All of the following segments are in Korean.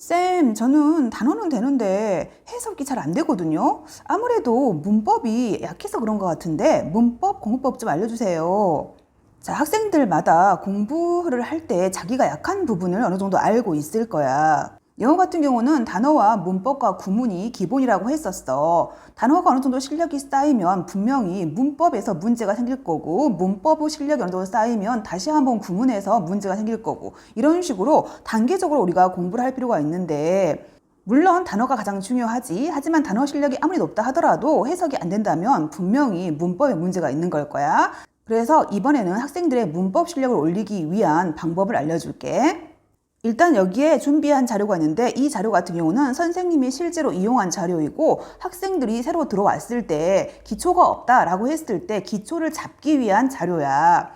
쌤, 저는 단어는 되는데 해석이 잘 안 되거든요. 아무래도 문법이 약해서 그런 것 같은데 문법, 공부법 좀 알려주세요. 자, 학생들마다 공부를 할 때 자기가 약한 부분을 어느 정도 알고 있을 거야. 영어 같은 경우는 단어와 문법과 구문이 기본이라고 했었어. 단어가 어느 정도 실력이 쌓이면 분명히 문법에서 문제가 생길 거고, 문법 실력이 어느 정도 쌓이면 다시 한번 구문에서 문제가 생길 거고, 이런 식으로 단계적으로 우리가 공부를 할 필요가 있는데, 물론 단어가 가장 중요하지. 하지만 단어 실력이 아무리 높다 하더라도 해석이 안 된다면 분명히 문법에 문제가 있는 걸 거야. 그래서 이번에는 학생들의 문법 실력을 올리기 위한 방법을 알려줄게. 일단 여기에 준비한 자료가 있는데 이 자료 같은 경우는 선생님이 실제로 이용한 자료이고 학생들이 새로 들어왔을 때 기초가 없다라고 했을 때 기초를 잡기 위한 자료야.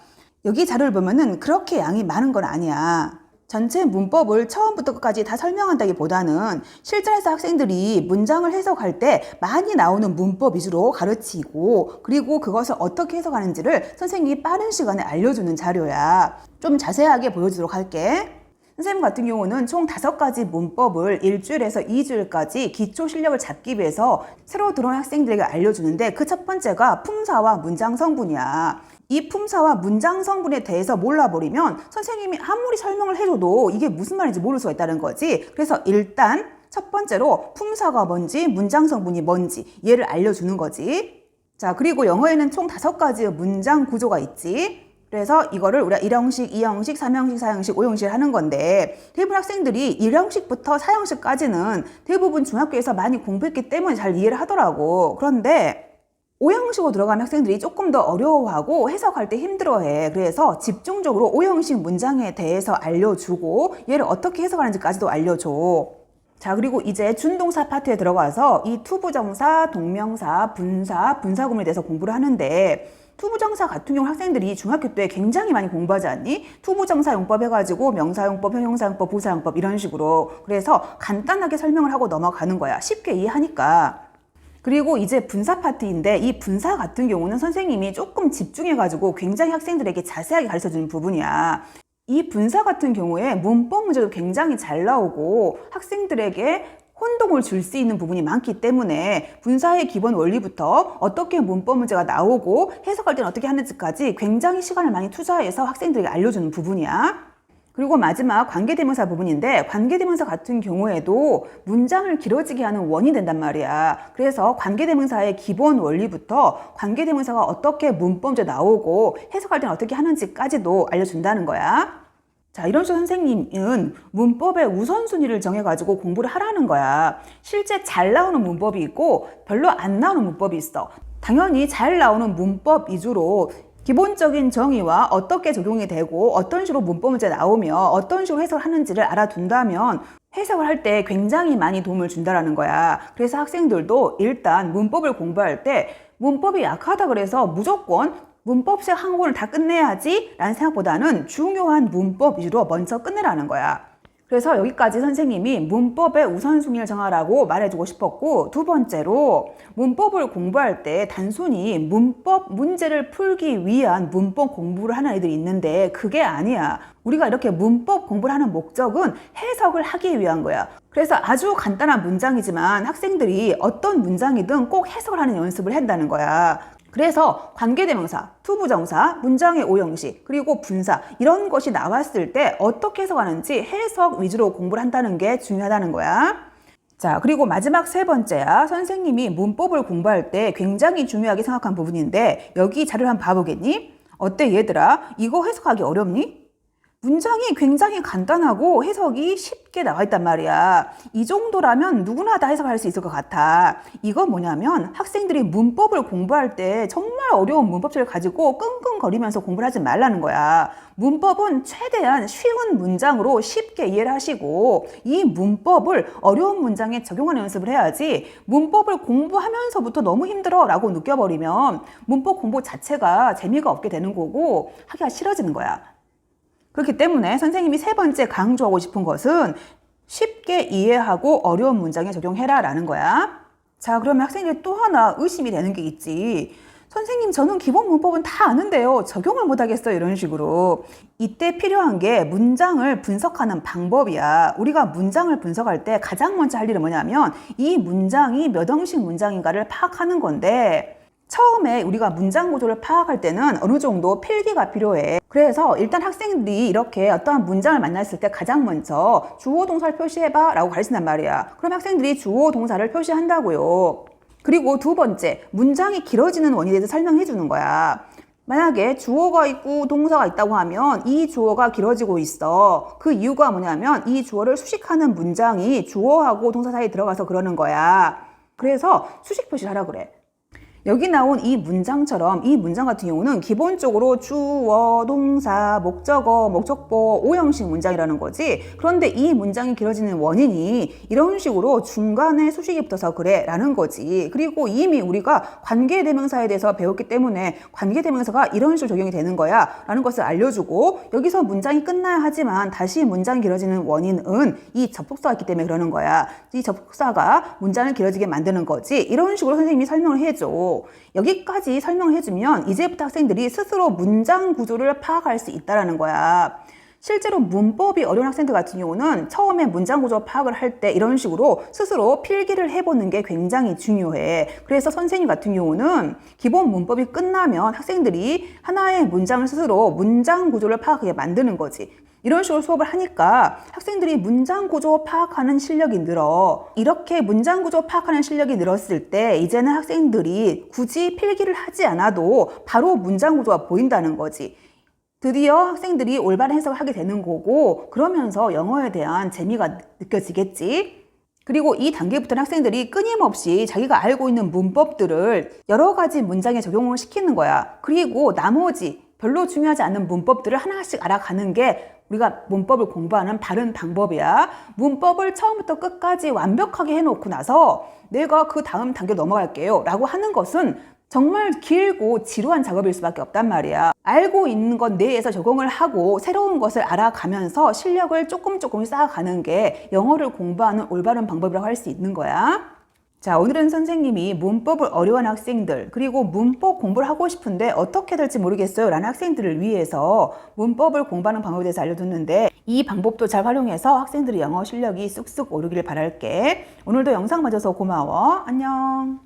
여기 자료를 보면은 그렇게 양이 많은 건 아니야. 전체 문법을 처음부터 끝까지 다 설명한다기보다는 실전에서 학생들이 문장을 해석할 때 많이 나오는 문법 위주로 가르치고 그리고 그것을 어떻게 해석하는지를 선생님이 빠른 시간에 알려주는 자료야. 좀 자세하게 보여주도록 할게. 선생님 같은 경우는 총 다섯 가지 문법을 일주일에서 이주일까지 기초 실력을 잡기 위해서 새로 들어온 학생들에게 알려주는데 그 첫 번째가 품사와 문장 성분이야. 이 품사와 문장 성분에 대해서 몰라버리면 선생님이 아무리 설명을 해줘도 이게 무슨 말인지 모를 수가 있다는 거지. 그래서 일단 첫 번째로 품사가 뭔지 문장 성분이 뭔지 얘를 알려주는 거지. 자, 그리고 영어에는 총 다섯 가지의 문장 구조가 있지. 그래서 이거를 우리가 1형식, 2형식, 3형식, 4형식, 5형식 하는 건데 대부분 학생들이 1형식부터 4형식까지는 대부분 중학교에서 많이 공부했기 때문에 잘 이해를 하더라고. 그런데 5형식으로 들어가면 학생들이 조금 더 어려워하고 해석할 때 힘들어해. 그래서 집중적으로 5형식 문장에 대해서 알려주고 얘를 어떻게 해석하는지까지도 알려줘. 자, 그리고 이제 준동사 파트에 들어가서 이 투부정사, 동명사, 분사, 분사구문에 대해서 공부를 하는데 투부정사 같은 경우 학생들이 중학교 때 굉장히 많이 공부하지 않니? 투부정사 용법 해가지고 명사용법, 형용사용법, 부사용법 이런 식으로 그래서 간단하게 설명을 하고 넘어가는 거야. 쉽게 이해하니까. 그리고 이제 분사 파트인데 이 분사 같은 경우는 선생님이 조금 집중해가지고 굉장히 학생들에게 자세하게 가르쳐 주는 부분이야. 이 분사 같은 경우에 문법 문제도 굉장히 잘 나오고 학생들에게 혼동을 줄 수 있는 부분이 많기 때문에 분사의 기본 원리부터 어떻게 문법 문제가 나오고 해석할 때는 어떻게 하는지까지 굉장히 시간을 많이 투자해서 학생들에게 알려주는 부분이야. 그리고 마지막 관계대명사 부분인데 관계대명사 같은 경우에도 문장을 길어지게 하는 원이 된단 말이야. 그래서 관계대명사의 기본 원리부터 관계대명사가 어떻게 문법에 나오고 해석할 때는 어떻게 하는지까지도 알려준다는 거야. 자, 이런 식으로 선생님은 문법의 우선순위를 정해가지고 공부를 하라는 거야. 실제 잘 나오는 문법이 있고 별로 안 나오는 문법이 있어. 당연히 잘 나오는 문법 위주로 기본적인 정의와 어떻게 적용이 되고 어떤 식으로 문법 문제 나오며 어떤 식으로 해석을 하는지를 알아둔다면 해석을 할 때 굉장히 많이 도움을 준다라는 거야. 그래서 학생들도 일단 문법을 공부할 때 문법이 약하다 그래서 무조건 문법식 한 권을 다 끝내야지 라는 생각보다는 중요한 문법 위주로 먼저 끝내라는 거야. 그래서 여기까지 선생님이 문법의 우선순위를 정하라고 말해주고 싶었고 두 번째로 문법을 공부할 때 단순히 문법 문제를 풀기 위한 문법 공부를 하는 애들이 있는데 그게 아니야. 우리가 이렇게 문법 공부를 하는 목적은 해석을 하기 위한 거야. 그래서 아주 간단한 문장이지만 학생들이 어떤 문장이든 꼭 해석을 하는 연습을 한다는 거야. 그래서 관계대명사, 투부정사, 문장의 오형식, 그리고 분사 이런 것이 나왔을 때 어떻게 해석하는지 해석 위주로 공부를 한다는 게 중요하다는 거야. 자, 그리고 마지막 세 번째야. 선생님이 문법을 공부할 때 굉장히 중요하게 생각한 부분인데 여기 자료를 한번 봐보겠니? 어때 얘들아? 이거 해석하기 어렵니? 문장이 굉장히 간단하고 해석이 쉽게 나와 있단 말이야. 이 정도라면 누구나 다 해석할 수 있을 것 같아. 이건 뭐냐면 학생들이 문법을 공부할 때 정말 어려운 문법들을 가지고 끙끙거리면서 공부를 하지 말라는 거야. 문법은 최대한 쉬운 문장으로 쉽게 이해를 하시고 이 문법을 어려운 문장에 적용하는 연습을 해야지 문법을 공부하면서부터 너무 힘들어 라고 느껴버리면 문법 공부 자체가 재미가 없게 되는 거고 하기가 싫어지는 거야. 그렇기 때문에 선생님이 세 번째 강조하고 싶은 것은 쉽게 이해하고 어려운 문장에 적용해라 라는 거야. 자, 그러면 학생들이 또 하나 의심이 되는 게 있지. 선생님, 저는 기본 문법은 다 아는데요. 적용을 못 하겠어요. 이런 식으로. 이때 필요한 게 문장을 분석하는 방법이야. 우리가 문장을 분석할 때 가장 먼저 할 일은 뭐냐면 이 문장이 몇 형식 문장인가를 파악하는 건데 처음에 우리가 문장 구조를 파악할 때는 어느 정도 필기가 필요해. 그래서 일단 학생들이 이렇게 어떠한 문장을 만났을 때 가장 먼저 주어 동사를 표시해봐 라고 가르친단 말이야. 그럼 학생들이 주어 동사를 표시한다고요. 그리고 두 번째, 문장이 길어지는 원인에 대해서 설명해 주는 거야. 만약에 주어가 있고 동사가 있다고 하면 이 주어가 길어지고 있어. 그 이유가 뭐냐면 이 주어를 수식하는 문장이 주어하고 동사 사이에 들어가서 그러는 거야. 그래서 수식 표시를 하라 그래. 여기 나온 이 문장처럼 이 문장 같은 경우는 기본적으로 주어, 동사, 목적어, 목적보, 오형식 문장이라는 거지. 그런데 이 문장이 길어지는 원인이 이런 식으로 중간에 수식이 붙어서 그래 라는 거지. 그리고 이미 우리가 관계대명사에 대해서 배웠기 때문에 관계대명사가 이런 식으로 적용이 되는 거야 라는 것을 알려주고 여기서 문장이 끝나야 하지만 다시 문장이 길어지는 원인은 이 접속사가 있기 때문에 그러는 거야. 이 접속사가 문장을 길어지게 만드는 거지. 이런 식으로 선생님이 설명을 해줘. 여기까지 설명을 해주면 이제부터 학생들이 스스로 문장 구조를 파악할 수 있다라는 거야. 실제로 문법이 어려운 학생들 같은 경우는 처음에 문장 구조 파악을 할 때 이런 식으로 스스로 필기를 해보는 게 굉장히 중요해. 그래서 선생님 같은 경우는 기본 문법이 끝나면 학생들이 하나의 문장을 스스로 문장 구조를 파악하게 만드는 거지. 이런 식으로 수업을 하니까 학생들이 문장 구조 파악하는 실력이 늘어. 이렇게 문장 구조 파악하는 실력이 늘었을 때 이제는 학생들이 굳이 필기를 하지 않아도 바로 문장 구조가 보인다는 거지. 드디어 학생들이 올바른 해석을 하게 되는 거고 그러면서 영어에 대한 재미가 느껴지겠지. 그리고 이 단계부터는 학생들이 끊임없이 자기가 알고 있는 문법들을 여러 가지 문장에 적용을 시키는 거야. 그리고 나머지 별로 중요하지 않은 문법들을 하나씩 알아가는 게 우리가 문법을 공부하는 바른 방법이야. 문법을 처음부터 끝까지 완벽하게 해놓고 나서 내가 그 다음 단계 넘어갈게요. 라고 하는 것은 정말 길고 지루한 작업일 수밖에 없단 말이야. 알고 있는 것 내에서 적용을 하고 새로운 것을 알아가면서 실력을 조금 조금 쌓아가는 게 영어를 공부하는 올바른 방법이라고 할 수 있는 거야. 자, 오늘은 선생님이 문법을 어려워하는 학생들, 그리고 문법 공부를 하고 싶은데 어떻게 될지 모르겠어요. 라는 학생들을 위해서 문법을 공부하는 방법에 대해서 알려줬는데 이 방법도 잘 활용해서 학생들의 영어 실력이 쑥쑥 오르기를 바랄게. 오늘도 영상 봐줘서 고마워. 안녕.